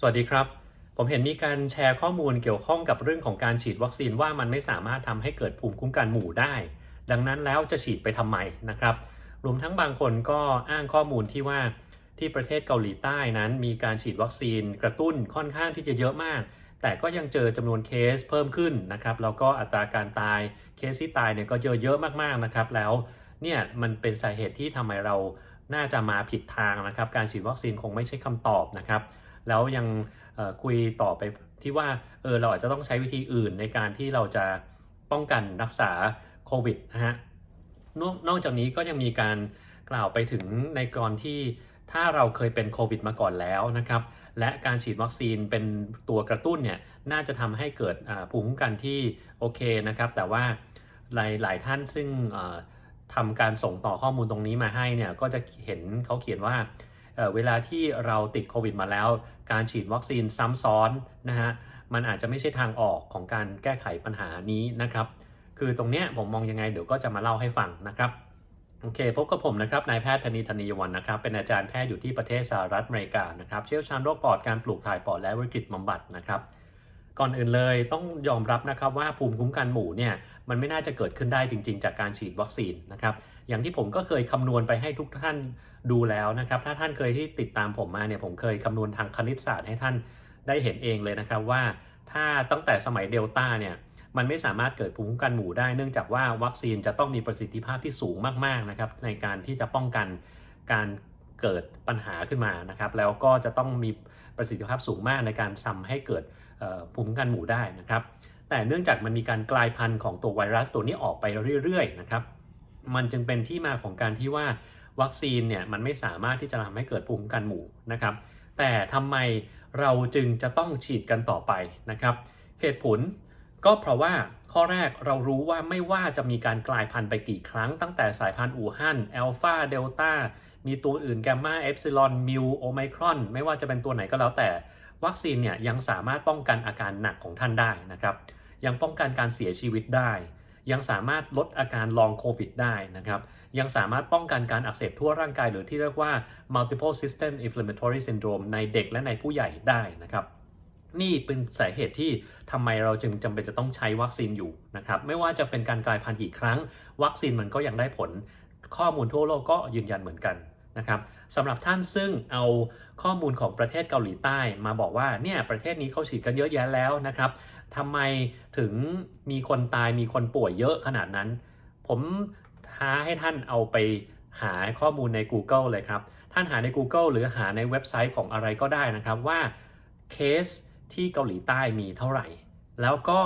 สวัสดีครับ ผมเห็นมีการแชร์ข้อมูลเกี่ยวข้องกับเรื่องของการฉีดวัคซีนว่ามันไม่สามารถทำให้เกิดภูมิคุ้มกันหมู่ได้ ดังนั้นแล้วจะฉีดไปทำไมนะครับ รวมทั้งบางคนก็อ้างข้อมูลที่ว่าที่ประเทศเกาหลีใต้นั้น มีการฉีดวัคซีนกระตุ้นค่อนข้างที่จะเยอะมาก แต่ก็ยังเจอจำนวนเคสเพิ่มขึ้นนะครับ แล้วก็อัตราการตายเคสที่ตายเนี่ยก็เจอเยอะมากๆนะครับ แล้วเนี่ยมันเป็นสาเหตุที่ทำไมเราน่าจะมาผิดทางนะครับ การฉีดวัคซีนคงไม่ใช่คำตอบนะครับ แล้วยังคุยต่อไปที่ว่าเออเราอาจจะต้องใช้วิธีอื่นในการที่เราจะป้องกันรักษาโควิดนะฮะนอกนอกจากนี้ก็ยังมีการกล่าวไปถึงในกรณีที่ถ้าเราเคยเป็นโควิดมาก่อนแล้วนะครับ และการฉีดวัคซีนเป็นตัวกระตุ้นเนี่ยน่าจะทำให้เกิดภูมิคุ้มกันที่โอเคนะครับ แต่ว่าหลายหลายท่านซึ่งทำการส่งต่อข้อมูลตรงนี้มาให้เนี่ยก็จะเห็นเขาเขียนว่าเวลาที่เราติดโควิดมาแล้ว การฉีดวัคซีนซ้ำซ้อนนะฮะมันอาจจะไม่ใช่ทางออกของการแก้ไขปัญหานี้นะครับ คือตรงเนี้ยผมมองยังไงเดี๋ยวก็จะมาเล่าให้ฟังนะครับโอเคพบกับผมนะครับนายแพทย์ธนีธนียวันนะครับ เป็นอาจารย์แพทย์อยู่ที่ประเทศสหรัฐอเมริกานะครับ เชี่ยวชาญโรคปอดการปลูกถ่ายปอดและวิกฤตบำบัดนะครับ ก่อนอื่นเลยต้องยอมรับนะครับว่าภูมิคุ้มกันหมู่เนี่ยมันไม่น่าจะเกิดขึ้นได้จริง ๆ จากการฉีดวัคซีนนะครับ อย่างที่ผมก็เคยคำนวณไปให้ทุกท่านดูแล้วนะครับ ถ้าท่านเคยที่ติดตามผมมาเนี่ยผมเคยคำนวณทางคณิตศาสตร์ให้ท่านได้เห็นเองเลยนะครับว่าถ้าตั้งแต่สมัยเดลต้าเนี่ยมันไม่สามารถเกิดภูมิคุ้มกันหมู่ได้ เนื่องจากว่าวัคซีนจะต้องมีประสิทธิภาพที่สูงมากๆนะครับในการที่จะป้องกันการเกิดปัญหาขึ้นมานะครับ แล้วก็จะต้องมีประสิทธิภาพสูงมากในการทำให้เกิดภูมิคุ้มกันหมู่ได้นะครับ แต่เนื่องจากมันมีการกลายพันธุ์ของตัวไวรัสตัวนี้ออกไปเรื่อยๆนะครับ มันจึงเป็นที่มาของการที่ว่าวัคซีนเนี่ยมันไม่สามารถที่จะทำให้เกิดภูมิคุ้มกันหมู่นะครับ แต่ทำไมเราจึงจะต้องฉีดกันต่อไปนะครับ เหตุผลก็เพราะว่าข้อแรกเรารู้ว่าไม่ว่าจะมีการกลายพันธุ์ไปกี่ครั้ง ตั้งแต่สายพันธุ์อู่ฮั่นแอลฟาเดลต้ามีตัวอื่นแกมมาเอฟซิลอนมิวโอไมครอนไม่ว่าจะเป็นตัวไหนก็แล้วแต่ วัคซีนเนี่ยยังสามารถป้องกันอาการหนักของท่านได้นะครับ ยังป้องกันการเสียชีวิตได้ ยังสามารถลดอาการลองโควิดได้นะครับยังสามารถป้องกันการอักเสบทั่วร่างกาย หรือที่เรียกว่า multiple system inflammatory syndrome ในเด็กและในผู้ใหญ่ได้นะครับนี่เป็นสาเหตุที่ทำไมเราจึงจำเป็นจะต้องใช้วัคซีนอยู่นะครับไม่ว่าจะเป็นการกลายพันธุ์กี่ครั้ง วัคซีนมันก็ยังได้ผล ข้อมูลทั่วโลกก็ยืนยันเหมือนกันนะครับสำหรับท่านซึ่งเอาข้อมูลของประเทศเกาหลีใต้มาบอกว่าเนี่ยประเทศนี้เขาฉีดกันเยอะแยะแล้วนะครับ ทำไมถึงมีคนตายมีคนป่วยเยอะขนาดนั้น ผมท้าให้ท่านเอาไปหาข้อมูลใน Google เลยครับ ท่านหาใน Google หรือหาในเว็บไซต์ของอะไรก็ได้นะครับว่าเคสที่เกาหลีใต้มีเท่าไหร่ แล้วก็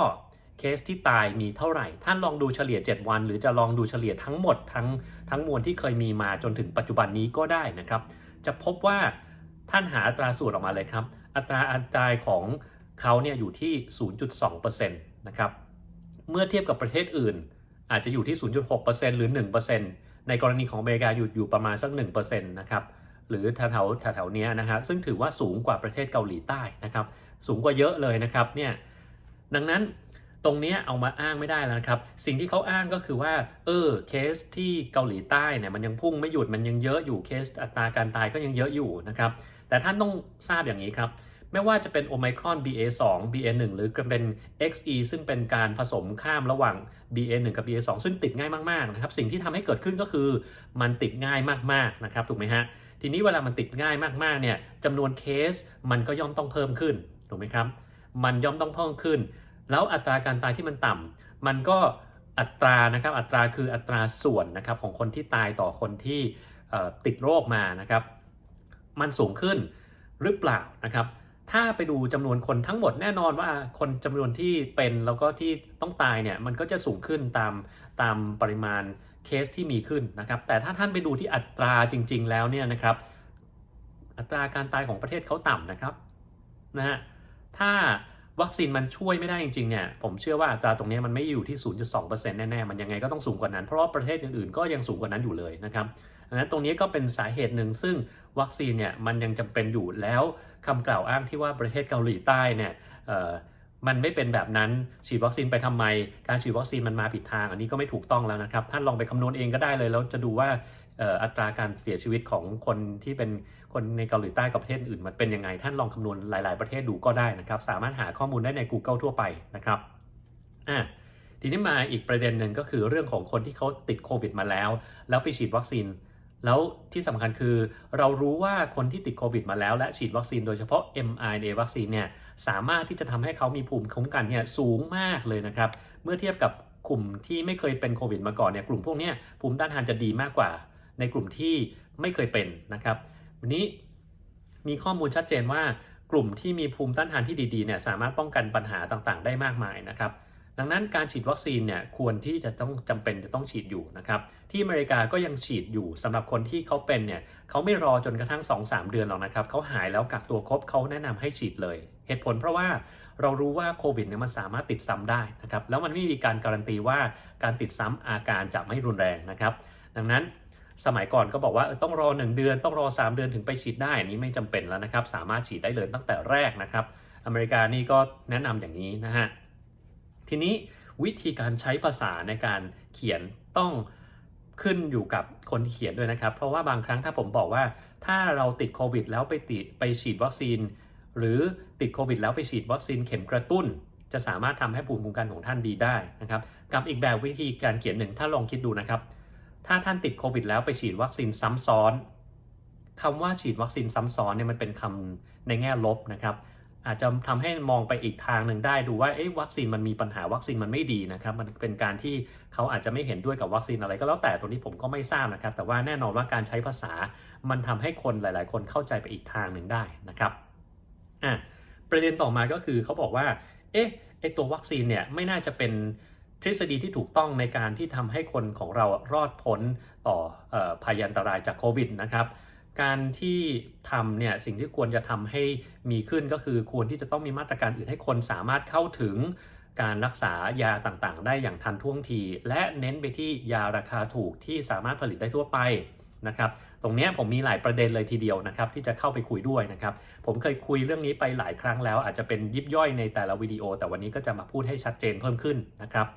เคสที่ตายมีเท่าไหร่ ท่านลองดูเฉลี่ย 7 วัน หรือจะลองดูเฉลี่ยทั้งหมดทั้งทั้งมวลที่เคยมีมาจนถึงปัจจุบันนี้ก็ได้นะครับ จะพบว่าท่านหาอัตราส่วนออกมาเลยครับ อัตราอัตรายของ เขาเนี่ยอยู่ที่ 0.2%นะครับ เมื่อเทียบกับประเทศอื่น อาจจะอยู่ที่ 0.6%หรือ 1%ในกรณีของอเมริกาอยู่อยู่ประมาณสัก 1%นะครับหรือแถวแถวแถวๆเนี้ยนะครับซึ่งถือว่าสูงกว่าประเทศเกาหลีใต้นะครับสูงกว่าเยอะเลยนะครับเนี่ยดังนั้นตรงนี้เอามาอ้างไม่ได้แล้วครับ สิ่งที่เขาอ้างก็คือว่า เออ เคสที่เกาหลีใต้เนี่ยมันยังพุ่งไม่หยุดมันยังเยอะอยู่เคสอัตราการตายก็ยังเยอะอยู่นะครับ แต่ท่านต้องทราบอย่างนี้ครับ ไม่ว่าจะเป็นโอไมครอน BA2 BA1 หรือเป็น XE ซึ่งเป็นการผสมข้ามระหว่าง BA1 กับ BA2 ซึ่งติดง่ายมากๆนะครับสิ่งที่ทำให้เกิดขึ้นก็คือมันติดง่ายมากๆนะครับถูกไหมฮะทีนี้เวลามันติดง่ายมากๆเนี่ยจำนวนเคสมันก็ย่อมต้องเพิ่มขึ้นถูกไหมครับมันย่อมต้องเพิ่มขึ้น แล้วอัตราการตายที่มันต่ำมันก็อัตรานะครับอัตราคืออัตราส่วนนะครับของคนที่ตายต่อคนที่ติดโรคมานะครับ มันสูงขึ้นหรือเปล่านะครับ ถ้าไปดูจำนวนคนทั้งหมดแน่นอนว่าคนจำนวนที่เป็นแล้วก็ที่ต้องตายเนี่ยมันก็จะสูงขึ้นตามตามปริมาณเคสที่มีขึ้นนะครับ แต่ถ้าท่านไปดูที่อัตราจริง ๆ แล้วเนี่ยนะครับ อัตราการตายของประเทศเขาต่ำนะครับนะฮะถ้า วัคซีนมันช่วยไม่ได้จริงๆเนี่ยผมเชื่อว่าอัตราตรงนี้มันไม่อยู่ที่ 0.2%แน่ๆ มันยังไงก็ต้องสูงกว่านั้น เพราะว่าประเทศอื่นๆ ก็ยังสูงกว่านั้นอยู่เลยนะครับดังนั้นตรงนี้ก็เป็นสาเหตุหนึ่งซึ่งวัคซีนเนี่ยมันยังจำเป็นอยู่แล้วคำกล่าวอ้างที่ว่าประเทศเกาหลีใต้เนี่ยมันไม่เป็นแบบนั้นฉีดวัคซีนไปทำไม การฉีดวัคซีนมันมาผิดทาง อันนี้ก็ไม่ถูกต้องแล้วนะครับท่านลองไปคำนวณเองก็ได้เลยแล้วจะดูว่า อัตราการเสียชีวิตของคนที่เป็นคนในเกาหลีใต้กับประเทศอื่น มันเป็นยังไง ท่านลองคำนวณหลาย ๆประเทศดูก็ได้นะครับ สามารถหาข้อมูลได้ใน Google ทั่วไปนะครับอะทีนี้มาอีกประเด็นหนึ่งก็คือเรื่องของคนที่เขาติดโควิดมาแล้ว แล้วไปฉีดวัคซีน แล้วที่สำคัญคือเรารู้ว่าคนที่ติดโควิดมาแล้ว และฉีดวัคซีนโดยเฉพาะ mRNA วัคซีนเนี่ยสามารถที่จะทำให้เขามีภูมิคุ้มกันเนี่ยสูงมากเลยนะครับ เมื่อเทียบกับกลุ่มที่ไม่เคยเป็นโควิดมาก่อนเนี่ยกลุ่มพวกนี้ภูมิต้านทานจะดีมากกว่า ในกลุ่มที่ไม่เคยเป็นนะครับ วันนี้มีข้อมูลชัดเจนว่ากลุ่มที่มีภูมิต้านทานที่ดีๆเนี่ยสามารถป้องกันปัญหาต่างๆ ได้มากมายนะครับ ดังนั้นการฉีดวัคซีนเนี่ยควรที่จะต้องจำเป็นจะต้องฉีดอยู่นะครับ ที่อเมริกาก็ยังฉีดอยู่สำหรับคนที่เขาเป็นเนี่ยเขาไม่รอจนกระทั่ง 2-3 เดือนหรอกนะครับเขาหายแล้วกักตัวครบเขาแนะนำให้ฉีดเลย เหตุผลเพราะว่าเรารู้ว่าโควิดเนี่ยมันสามารถติดซ้ำได้นะครับแล้วมันไม่มีการการันตีว่าการติดซ้ำอาการจะไม่รุนแรงนะครับ ดังนั้น สมัยก่อนก็บอกว่าต้องรอ 1 เดือนต้องรอ 3 เดือนถึงไปฉีดได้อันนี้ไม่จำเป็นแล้วนะครับ สามารถฉีดได้เลยตั้งแต่แรกนะครับ อเมริกานี่ก็แนะนำอย่างนี้นะฮะทีนี้วิธีการใช้ภาษาในการเขียนต้องขึ้นอยู่กับคนเขียนด้วยนะครับ เพราะว่าบางครั้งถ้าผมบอกว่า ถ้าเราติดโควิด แล้วไปติดไปฉีดวัคซีน หรือติดโควิด แล้วไปฉีดวัคซีนเข็มกระตุ้น จะสามารถทำให้ภูมิคุ้มกันของท่านดีได้นะครับ กับอีกแบบวิธีการเขียนหนึ่งถ้าลองคิดดูนะครับ ถ้าท่านติดโควิดแล้วไปฉีดวัคซีนซ้ำซ้อนคำว่าฉีดวัคซีนซ้ำซ้อนเนี่ยมันเป็นคำในแง่ลบนะครับอาจจะทำให้มองไปอีกทางหนึ่งได้ดูว่าเอ๊ะวัคซีนมันมีปัญหาวัคซีนมันไม่ดีนะครับมันเป็นการที่เขาอาจจะไม่เห็นด้วยกับวัคซีนอะไรก็แล้วแต่ตัวนี้ผมก็ไม่ทราบนะครับ แต่ว่าแน่นอนว่าการใช้ภาษามันทำให้คนหลาย ๆ คนเข้าใจไปอีกทางหนึ่งได้นะครับอะประเด็นต่อมาก็คือเขาบอกว่าเอ๊ะไอตัววัคซีนเนี่ยไม่น่าจะเป็น ทฤษฎีที่ถูกต้องในการที่ทำให้คนของเรารอดพ้นต่ออภัยอันตรายจากโควิดนะครับการที่ทำเนี่ยสิ่งที่ควรจะทำให้มีขึ้นก็คือควรที่จะต้องมีมาตรการอื่นให้คนสามารถเข้าถึงการรักษายาต่างๆ ได้อย่างทันท่วงที และเน้นไปที่ยาราคาถูกที่สามารถผลิตได้ทั่วไปนะครับตรงนี้ผมมีหลายประเด็นเลยทีเดียวนะครับที่จะเข้าไปคุยด้วยนะครับผมเคยคุยเรื่องนี้ไปหลายครั้งแล้ว อาจจะเป็นยิบย่อยในแต่ละวิดีโอ แต่วันนี้ก็จะมาพูดให้ชัดเจนเพิ่มขึ้นนะครับ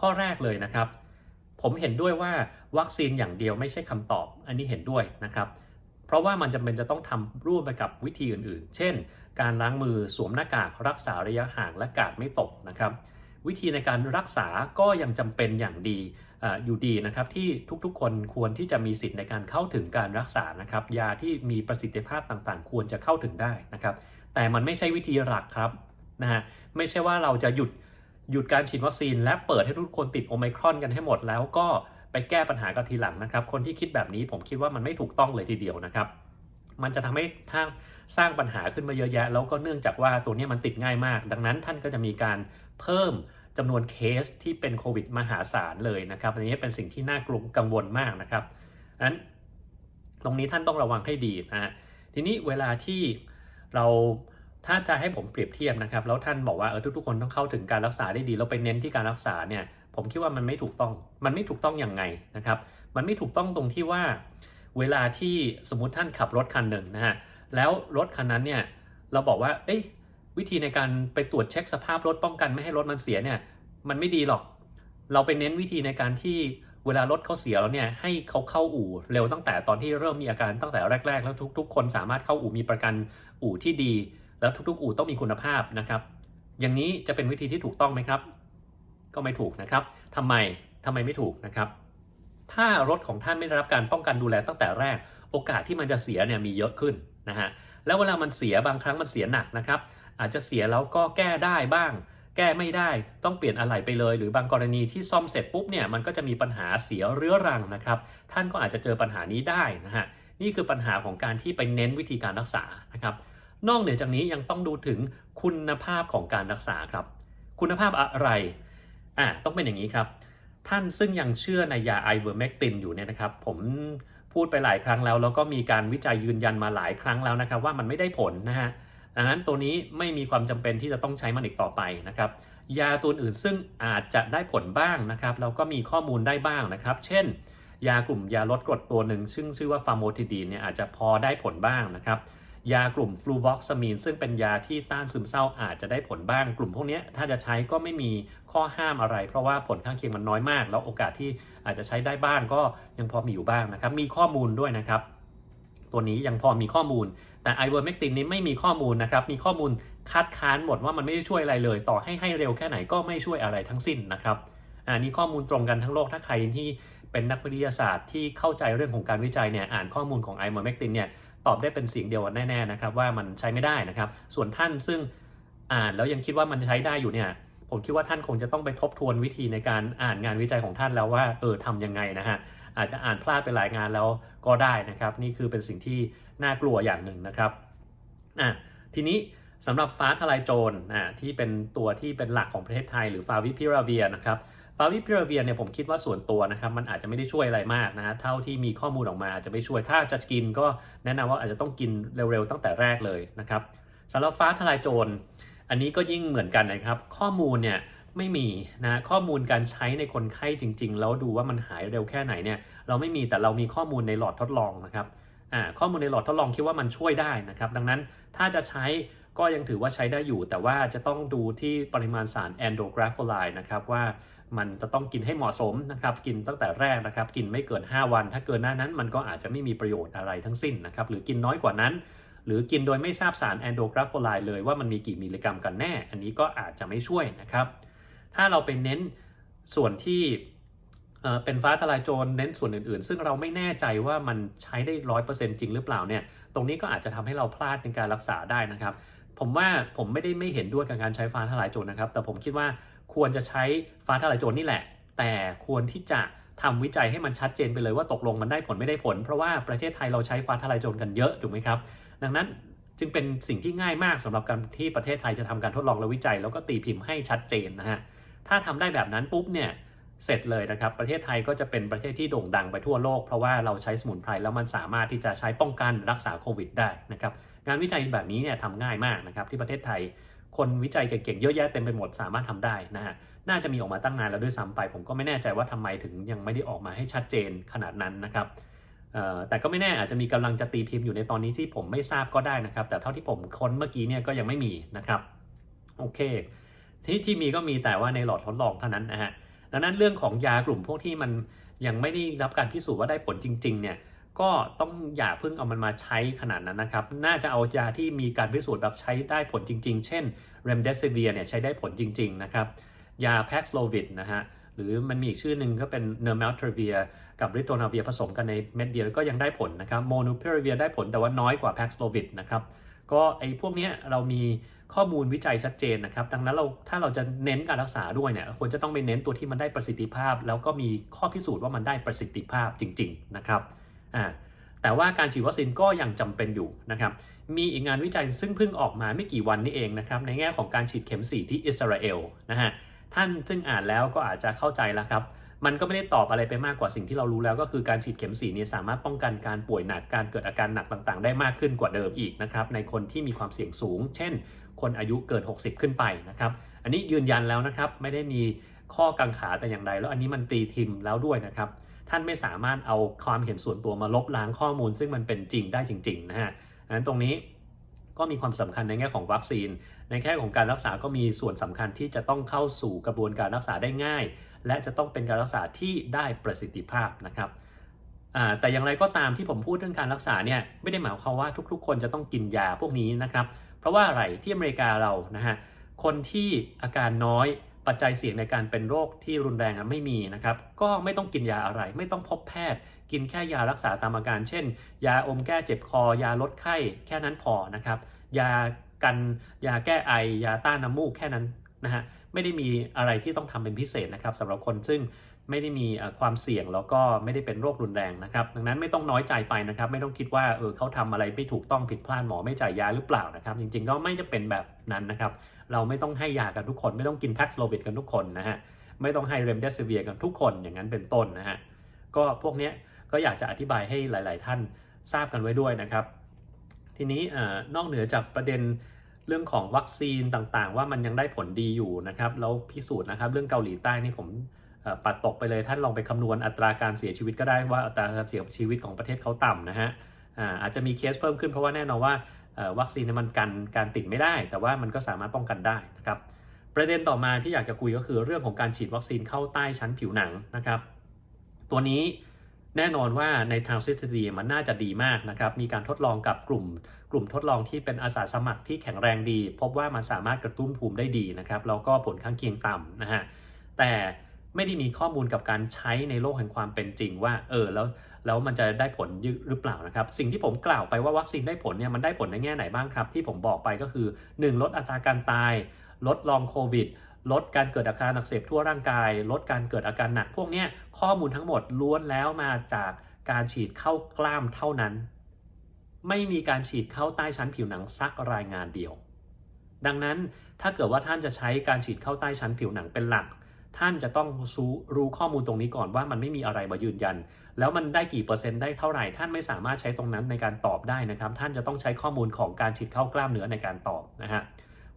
ข้อแรกเลยนะครับ ผมเห็นด้วยว่าวัคซีนอย่างเดียวไม่ใช่คำตอบ อันนี้เห็นด้วยนะครับ เพราะว่ามันจำเป็นจะต้องทำร่วมไปกับวิธีอื่นๆ เช่น การล้างมือสวมหน้ากากรักษาระยะห่างและกาดไม่ตกนะครับ วิธีในการรักษาก็ยังจำเป็นอย่างดีออยู่ดีนะครับที่ทุกๆ คนควรที่จะมีสิทธิ์ในการเข้าถึงการรักษานะครับ ยาที่มีประสิทธิภาพต่างๆ ควรจะเข้าถึงได้นะครับ แต่มันไม่ใช่วิธีหลักครับนะฮะไม่ใช่ว่าเราจะหยุด หยุดการฉีดวัคซีน และเปิดให้ทุกคนติดโอไมครอนกันให้หมด แล้วก็ไปแก้ปัญหากันทีหลังนะครับ คนที่คิดแบบนี้ผมคิดว่ามันไม่ถูกต้องเลยทีเดียวนะครับ มันจะทำให้ท่างสร้างปัญหาขึ้นมาเยอะแยะ แล้วก็เนื่องจากว่าตัวนี้มันติดง่ายมาก ดังนั้นท่านก็จะมีการเพิ่มจำนวนเคสที่เป็นโควิดมหาศาลเลยนะครับอันนี้เป็นสิ่งที่น่ากลัวกังวลมากนะครับนั้นตรงนี้ท่านต้องระวังให้ดีนะฮะทีนี้เวลาที่เรา ถ้าจะให้ผมเปรียบเทียบนะครับ แล้วท่านบอกว่าเออทุกๆคนต้องเข้าถึงการรักษาได้ดี เราไปเน้นที่การรักษาเนี่ย ผมคิดว่ามันไม่ถูกต้อง มันไม่ถูกต้องอย่างไงนะครับ มันไม่ถูกต้องตรงที่ว่า เวลาที่สมมติท่านขับรถคันหนึ่งนะฮะ แล้วรถคันนั้นเนี่ย เราบอกว่า เอ้ย วิธีในการไปตรวจเช็คสภาพรถป้องกันไม่ให้รถมันเสียเนี่ย มันไม่ดีหรอก เราไปเน้นวิธีในการที่เวลารถเขาเสียแล้วเนี่ยให้เขาเข้าอู่เร็วตั้งแต่ตอนที่เริ่มมีอาการตั้งแต่แรก ๆ แล้วทุก ๆ คนสามารถเข้าอู่มีประกันอู่ที่ดี แล้วทุกๆ อู่ต้องมีคุณภาพนะครับ อย่างนี้จะเป็นวิธีที่ถูกต้องไหมครับ ก็ไม่ถูกนะครับทำไมทำไมไม่ถูกนะครับ ถ้ารถของท่านไม่ได้รับการป้องกันดูแลตั้งแต่แรก โอกาสที่มันจะเสียเนี่ยมีเยอะขึ้นนะฮะแล้วเวลามันเสียบางครั้งมันเสียหนักนะครับ อาจจะเสียแล้วก็แก้ได้บ้าง แก้ไม่ได้ต้องเปลี่ยนอะไหล่ไปเลย หรือบางกรณีที่ซ่อมเสร็จปุ๊บเนี่ยมันก็จะมีปัญหาเสียเรื้อรังนะครับ ท่านก็อาจจะเจอปัญหานี้ได้นะฮะนี่คือปัญหาของการที่ไปเน้นวิธีการรักษานะครับ นอกเหนือจากนี้ยังต้องดูถึงคุณภาพของการรักษาครับ คุณภาพอะไรอะต้องเป็นอย่างนี้ครับ ท่านซึ่งยังเชื่อในยาไอเวอร์แมกตินอยู่เนี่ยนะครับ ผมพูดไปหลายครั้งแล้ว แล้วก็มีการวิจัยยืนยันมาหลายครั้งแล้วนะครับ ว่ามันไม่ได้ผลนะฮะดังนั้นตัวนี้ไม่มีความจำเป็นที่จะต้องใช้มันอีกต่อไปนะครับ ยาตัวอื่นซึ่งอาจจะได้ผลบ้างนะครับแล้วก็มีข้อมูลได้บ้างนะครับ เช่น ยากลุ่มยาลดกรดตัวหนึ่งซึ่งชื่อว่าฟาร์โมทิดีนเนี่ยอาจจะพอได้ผลบ้างนะครับ ยากลุ่มฟลูวอกซามีนซึ่งเป็นยาที่ต้านซึมเศร้าอาจจะได้ผลบ้างกลุ่มพวกนี้ถ้าจะใช้ก็ไม่มีข้อห้ามอะไร เพราะว่าผลข้างเคียงมันน้อยมาก แล้วโอกาสที่อาจจะใช้ได้บ้างก็ยังพอมีอยู่บ้างนะครับ มีข้อมูลด้วยนะครับ ตัวนี้ยังพอมีข้อมูล แต่ไอเวอร์เมกตินนี้ไม่มีข้อมูลนะครับ มีข้อมูลคัดค้านหมดว่ามันไม่ได้ช่วยอะไรเลย ต่อให้ให้เร็วแค่ไหนก็ไม่ช่วยอะไรทั้งสิ้นนะครับอันนี้ข้อมูลตรงกันทั้งโลกถ้าใครที่เป็นนักวิทยาศาสตร์ที่เข้าใจเรื่องของการวิจัยเนี่ยอ่านข้อมูลของไอเวอร์เมกตินเนี่ย ตอบได้เป็นเสียงเดียวกันแน่ๆนะครับว่ามันใช้ไม่ได้นะครับ ส่วนท่านซึ่งอ่านแล้วยังคิดว่ามันใช้ได้อยู่เนี่ยผมคิดว่าท่านคงจะต้องไปทบทวนวิธีในการอ่านงานวิจัยของท่านแล้วว่าเออทำยังไงนะฮะอาจจะอ่านพลาดไปหลายงานแล้วก็ได้นะครับ นี่คือเป็นสิ่งที่น่ากลัวอย่างหนึ่งนะครับอะทีนี้สำหรับฟ้าทลายโจรอะที่เป็นตัวที่เป็นหลักของประเทศไทย หรือฟาวิพิราเวียนะครับ ฟาวิพิราเวียเนี่ยผมคิดว่าส่วนตัวนะครับมันอาจจะไม่ได้ช่วยอะไรมากนะฮะเท่าที่มีข้อมูลออกมาอาจจะไม่ช่วยถ้าจะกินก็แนะนำว่าอาจจะต้องกินเร็วๆตั้งแต่แรกเลยนะครับสำหรับฟ้าทลายโจรอันนี้ก็ยิ่งเหมือนกันนะครับ ข้อมูลเนี่ยไม่มีนะข้อมูลการใช้ในคนไข้จริง ๆ แล้วดูว่ามันหายเร็วแค่ไหนเนี่ยเราไม่มีแต่เรามีข้อมูลในหลอดทดลองนะครับอ่าข้อมูลในหลอดทดลองคิดว่ามันช่วยได้นะครับดังนั้นถ้าจะใช้ก็ยังถือว่าใช้ได้อยู่ แต่ว่าจะต้องดูที่ปริมาณสารแอนโดกราฟโฟไลน์นะครับว่า มันจะต้องกินให้เหมาะสมนะครับ กินตั้งแต่แรกนะครับ กินไม่เกิน 5 วัน ถ้าเกินหน้านั้นมันก็อาจจะไม่มีประโยชน์อะไรทั้งสิ้นนะครับ หรือกินน้อยกว่านั้น หรือกินโดยไม่ทราบสารแอนโดกราฟโฟไลน์เลยว่ามันมีกี่มิลลิกรัมกันแน่ อันนี้ก็อาจจะไม่ช่วยนะครับ ถ้าเราไปเน้นส่วนที่เป็นฟ้าทลายโจรเน้นส่วนอื่นๆ ซึ่งเราไม่แน่ใจว่ามันใช้ได้ร้อยเปอร์เซ็นต์จริงหรือเปล่าเนี่ย ตรงนี้ก็อาจจะทำให้เราพลาดในการรักษาได้นะครับ ผมว่าผมไม่ได้ไม่เห็นด้วยกับการใช้ฟ้าทลายโจรนะครับ แต่ผมคิดว่า ควรจะใช้ฟ้าทลายโจรนี่แหละ แต่ควรที่จะทำวิจัยให้มันชัดเจนไปเลยว่าตกลงมันได้ผลไม่ได้ผล เพราะว่าประเทศไทยเราใช้ฟ้าทลายโจรกันเยอะถูกไหมครับ ดังนั้นจึงเป็นสิ่งที่ง่ายมากสำหรับการที่ประเทศไทยจะทำการทดลองและวิจัย แล้วก็ตีพิมพ์ให้ชัดเจนนะฮะถ้าทำได้แบบนั้นปุ๊บเนี่ยเสร็จเลยนะครับ ประเทศไทยก็จะเป็นประเทศที่โด่งดังไปทั่วโลก เพราะว่าเราใช้สมุนไพรแล้วมันสามารถที่จะใช้ป้องกันรักษาโควิดได้นะครับงานวิจัยแบบนี้เนี่ยทำง่ายมากนะครับที่ประเทศไทย คนวิจัยเก่งๆเยอะแยะเต็มไปหมดสามารถทำได้นะฮะน่าจะมีออกมาตั้งนานแล้วด้วยซ้ำไป ผมก็ไม่แน่ใจว่าทำไมถึงยังไม่ได้ออกมาให้ชัดเจนขนาดนั้นนะครับเอ่อแต่ก็ไม่แน่อาจจะมีกำลังจะตีพิมพ์อยู่ในตอนนี้ที่ผมไม่ทราบก็ได้นะครับ แต่เท่าที่ผมค้นเมื่อกี้เนี่ยก็ยังไม่มีนะครับโอเค ที่ที่มีก็มีแต่ว่าในหลอดทดลองเท่านั้นนะฮะดังนั้นเรื่องของยากลุ่มพวกที่มันยังไม่ได้รับการพิสูจน์ว่าได้ผลจริง ๆ เนี่ย ก็ต้องอย่าเพิ่งเอามันมาใช้ขนาดนั้นนะครับ น่าจะเอายาที่มีการพิสูจน์แบบใช้ได้ผลจริง ๆ เช่น remdesivir เนี่ยใช้ได้ผลจริง ๆ นะครับ ยา Paxlovid นะฮะ หรือมันมีอีกชื่อหนึ่งก็เป็น Nirmatrelvir กับ Ritonavir ผสมกันในเม็ดเดียวก็ยังได้ผลนะครับ m o n u p i r a v i r ได้ผลแต่ว่าน้อยกว่า Paxlovid นะครับ ก็ไอ้พวกนี้เรามีข้อมูลวิจัยชัดเจนนะครับ ดังนั้นเราถ้าเราจะเน้นการรักษาด้วยเนี่ยควรจะต้องไปเน้นตัวที่มันได้ประสิทธิภาพ แล้วก็มีข้อพิสูจน์ว่ามันได้ประสิทธิภาพจริง ๆ นะครับ อ่าแต่ว่าการฉีดวัคซีนก็ยังจำเป็นอยู่นะครับ มีอีกงานวิจัยซึ่งเพิ่งออกมาไม่กี่วันนี้เองนะครับในแง่ของการฉีดเข็ม 4 ที่อิสราเอลนะฮะท่านซึ่งอ่านแล้วก็อาจจะเข้าใจแล้วครับ มันก็ไม่ได้ตอบอะไรไปมากกว่าสิ่งที่เรารู้แล้วก็คือการฉีดเข็ม4เนี่ยสามารถป้องกันการป่วยหนักการเกิดอาการหนักต่างๆ ได้มากขึ้นกว่าเดิมอีกนะครับในคนที่มีความเสี่ยงสูง เช่น คนอายุเกิน 60 ขึ้นไปนะครับ อันนี้ยืนยันแล้วนะครับไม่ได้มีข้อกังขาแต่อย่างใดแล้วอันนี้มันตีทิมแล้วด้วยนะครับ ท่านไม่สามารถเอาความเห็นส่วนตัวมาลบล้างข้อมูล ซึ่งมันเป็นจริงได้จริงๆนะฮะดังนั้นตรงนี้ก็มีความสำคัญในแง่ของวัคซีน ในแง่ของการรักษาก็มีส่วนสำคัญที่จะต้องเข้าสู่กระบวนการรักษาได้ง่าย และจะต้องเป็นการรักษาที่ได้ประสิทธิภาพนะครับแต่อย่างไรก็ตามที่ผมพูดเรื่องการรักษาเนี่ยไม่ได้หมายความว่าทุกๆ คนจะต้องกินยาพวกนี้นะครับ เพราะว่าอะไรที่อเมริกาเรานะฮะคนที่อาการน้อย ปัจจัยเสี่ยงในการเป็นโรคที่รุนแรงไม่มีนะครับ ก็ไม่ต้องกินยาอะไร ไม่ต้องพบแพทย์ กินแค่ยารักษาตามอาการ เช่น ยาอมแก้เจ็บคอ ยาลดไข้ แค่นั้นพอนะครับ ยากันยาแก้ไอ ยาต้านน้ำมูกแค่นั้นนะฮะ ไม่ได้มีอะไรที่ต้องทำเป็นพิเศษนะครับสำหรับคนซึ่งไม่ได้มีความเสี่ยงแล้วก็ไม่ได้เป็นโรครุนแรงนะครับ ดังนั้นไม่ต้องน้อยใจไปนะครับ ไม่ต้องคิดว่าเออเขาทำอะไรไม่ถูกต้องผิดพลาดหมอไม่จ่ายยาหรือเปล่านะครับ จริงๆก็ไม่จะเป็นแบบนั้นนะครับ เราไม่ต้องให้ยากันทุกคน ไม่ต้องกินแพ็กโลวิดกันทุกคนนะฮะไม่ต้องให้เรมเดซิเวียกันทุกคนอย่างนั้นเป็นต้นนะฮะก็พวกนี้ก็อยากจะอธิบายให้หลาย ๆ ท่านทราบกันไว้ด้วยนะครับ ทีนี้นอกเหนือจากประเด็นเรื่องของวัคซีนต่างๆ ว่ามันยังได้ผลดีอยู่นะครับแล้วพิสูจน์นะครับเรื่องเกาหลีใต้นี่ผมปัดตกไปเลยท่านลองไปคำนวณอัตราการเสียชีวิตก็ได้ว่าอัตราการเสียชีวิตของประเทศเขาต่ำนะฮะอาจจะมีเคสเพิ่มขึ้นเพราะว่าแน่นอนว่า วัคซีนนี่มันกันการติดไม่ได้ แต่ว่ามันก็สามารถป้องกันได้นะครับประเด็นต่อมาที่อยากจะคุยก็คือเรื่องของการฉีดวัคซีนเข้าใต้ชั้นผิวหนังนะครับ ตัวนี้แน่นอนว่าในทางทฤษฎีมันน่าจะดีมากนะครับ มีการทดลองกับกลุ่ม กลุ่มทดลองที่เป็นอาสาสมัครที่แข็งแรงดี พบว่ามันสามารถกระตุ้นภูมิได้ดีนะครับ แล้วก็ผลข้างเคียงต่ำนะฮะ แต่ ไม่ได้มีข้อมูลกับการใช้ในโลกแห่งความเป็นจริง ว่าเออแล้วแล้วมันจะได้ผลหรือเปล่านะครับ สิ่งที่ผมกล่าวไปว่าวัคซีนได้ผลเนี่ยมันได้ผลในแง่ไหนบ้างครับ ที่ผมบอกไปก็คือ 1 ลดอัตราการตาย ลดลองโควิด ลดการเกิดอาการอักเสบทั่วร่างกาย ลดการเกิดอาการหนัก พวกนี้ข้อมูลทั้งหมดล้วนแล้วมาจากการฉีดเข้ากล้ามเท่านั้น ไม่มีการฉีดเข้าใต้ชั้นผิวหนังซักรายงานเดียว ดังนั้นถ้าเกิดว่าท่านจะใช้การฉีดเข้าใต้ชั้นผิวหนังเป็นหลัก ท่านจะต้องรู้รู้ข้อมูลตรงนี้ก่อนว่ามันไม่มีอะไรมายืนยัน แล้วมันได้กี่เปอร์เซ็นต์ได้เท่าไหร่ ท่านไม่สามารถใช้ตรงนั้นในการตอบได้นะครับ ท่านจะต้องใช้ข้อมูลของการฉีดเข้ากล้ามเนื้อในการตอบนะฮะ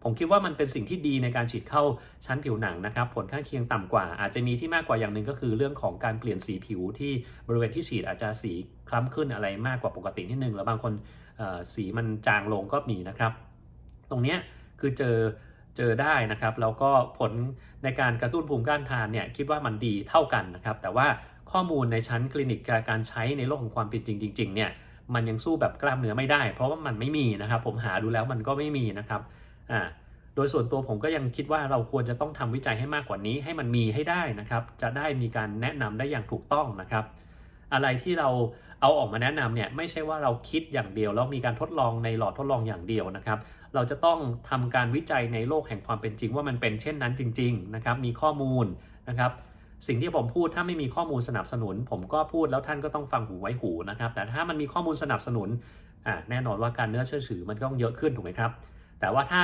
ผมคิดว่ามันเป็นสิ่งที่ดีในการฉีดเข้าชั้นผิวหนังนะครับ ผลข้างเคียงต่ำกว่า อาจจะมีที่มากกว่าอย่างหนึ่งก็คือเรื่องของการเปลี่ยนสีผิวที่บริเวณที่ฉีดอาจจะสีคล้ำขึ้นอะไรมากกว่าปกตินิดนึงแล้วบางคนสีมันจางลงก็มีนะครับ ตรงเนี้ยคือเจอ เจอได้นะครับแล้วก็ผลในการกระตุ้นภูมิต้านทานเนี่ยคิดว่ามันดีเท่ากันนะครับ แต่ว่าข้อมูลในชั้นคลินิกการใช้ในโลกของความเป็นจริงจริงๆเนี่ยมันยังสู้แบบกล้ามเนื้อไม่ได้ เพราะว่ามันไม่มีนะครับ ผมหาดูแล้วมันก็ไม่มีนะครับอ่าโดยส่วนตัวผมก็ยังคิดว่าเราควรจะต้องทำวิจัยให้มากกว่านี้ให้มันมีให้ได้นะครับ จะได้มีการแนะนำได้อย่างถูกต้องนะครับ อะไรที่เราเอาออกมาแนะนำเนี่ยไม่ใช่ว่าเราคิดอย่างเดียวแล้วมีการทดลองในหลอดทดลองอย่างเดียวนะครับ เราจะต้องทำการวิจัยในโลกแห่งความเป็นจริง ว่ามันเป็นเช่นนั้นจริง ๆ นะครับ มีข้อมูลนะครับสิ่งที่ผมพูดถ้าไม่มีข้อมูลสนับสนุน ผมก็พูดแล้วท่านก็ต้องฟังหูไว้หูนะครับ แต่ถ้ามันมีข้อมูลสนับสนุนอ่าแน่นอนว่าการเนื้อเชื่อถือมันก็ต้องเยอะขึ้นถูกไหมครับ แต่ว่าถ้า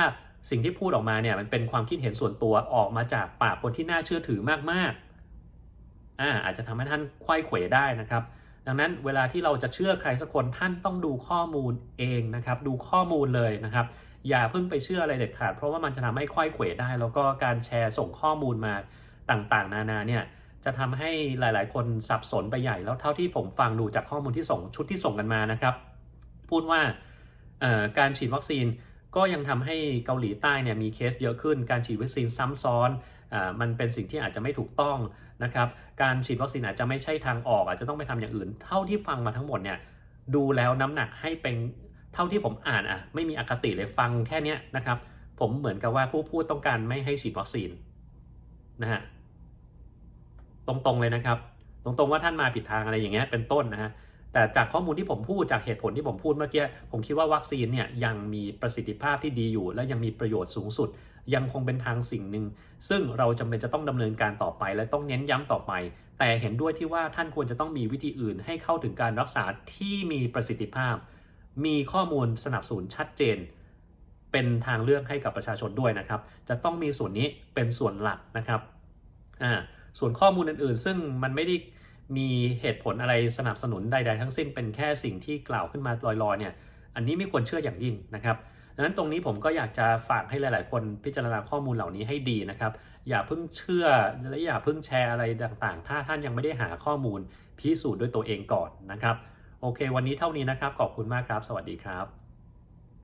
สิ่งที่พูดออกมาเนี่ยมันเป็นความคิดเห็นส่วนตัวออกมาจากปากคนที่น่าเชื่อถือมากๆอ่าอาจจะทำให้ท่านไขว้เขวได้นะครับ ดังนั้นเวลาที่เราจะเชื่อใครสักคนท่านต้องดูข้อมูลเองนะครับ ดูข้อมูลเลยนะครับ อย่าเพิ่งไปเชื่ออะไรเด็ดขาด เพราะว่ามันจะทำให้ไขว้เขวได้ แล้วก็การแชร์ส่งข้อมูลมาต่างๆ นานาเนี่ยจะทำให้หลายๆ คนสับสนไปใหญ่แล้วเท่าที่ผมฟังดูจากข้อมูลที่ส่งชุดที่ส่งกันมานะครับ พูดว่าการฉีดวัคซีนก็ยังทำให้เกาหลีใต้เนี่ยมีเคสเยอะขึ้น การฉีดวัคซีนซ้ำซ้อนอ่ามันเป็นสิ่งที่อาจจะไม่ถูกต้องนะครับ การฉีดวัคซีนอาจจะไม่ใช่ทางออก อาจจะต้องไปทำอย่างอื่น เท่าที่ฟังมาทั้งหมดเนี่ยดูแล้วน้ำหนักให้เป็น เท่าที่ผมอ่านอะไม่มีอคติเลยฟังแค่เนี้ยนะครับ ผมเหมือนกับว่าผู้พูดต้องการไม่ให้ฉีดวัคซีนนะฮะตรงๆเลยนะครับ ตรงๆว่าท่านมาผิดทางอะไรอย่างเงี้ยเป็นต้นนะฮะแต่จากข้อมูลที่ผมพูดจากเหตุผลที่ผมพูดเมื่อกี้ผมคิดว่าวัคซีนเนี่ยยังมีประสิทธิภาพที่ดีอยู่ และยังมีประโยชน์สูงสุด ยังคงเป็นทางสิ่งหนึ่งซึ่งเราจำเป็นจะต้องดำเนินการต่อไป และต้องเน้นย้ำต่อไป แต่เห็นด้วยที่ว่าท่านควรจะต้องมีวิธีอื่น ให้เข้าถึงการรักษาที่มีประสิทธิภาพ มีข้อมูลสนับสนุนชัดเจน เป็นทางเลือกให้กับประชาชนด้วยนะครับ จะต้องมีส่วนนี้เป็นส่วนหลักนะครับอ่าส่วนข้อมูลอื่นๆ ซึ่งมันไม่ได้มีเหตุผลอะไรสนับสนุนใด ๆ ทั้งสิ้นเป็นแค่สิ่งที่กล่าวขึ้นมาลอยๆเนี่ยอันนี้ไม่ควรเชื่ออย่างยิ่งนะครับดังนั้นตรงนี้ผมก็อยากจะฝากให้หลาย ๆ คนพิจารณาข้อมูลเหล่านี้ให้ดีนะครับ อย่าเพิ่งเชื่อและอย่าเพิ่งแชร์อะไรต่าง ๆ ถ้าท่านยังไม่ได้หาข้อมูลพิสูจน์ด้วยตัวเองก่อนนะครับ โอเค วันนี้เท่านี้นะครับ ขอบคุณมากครับ สวัสดีครับ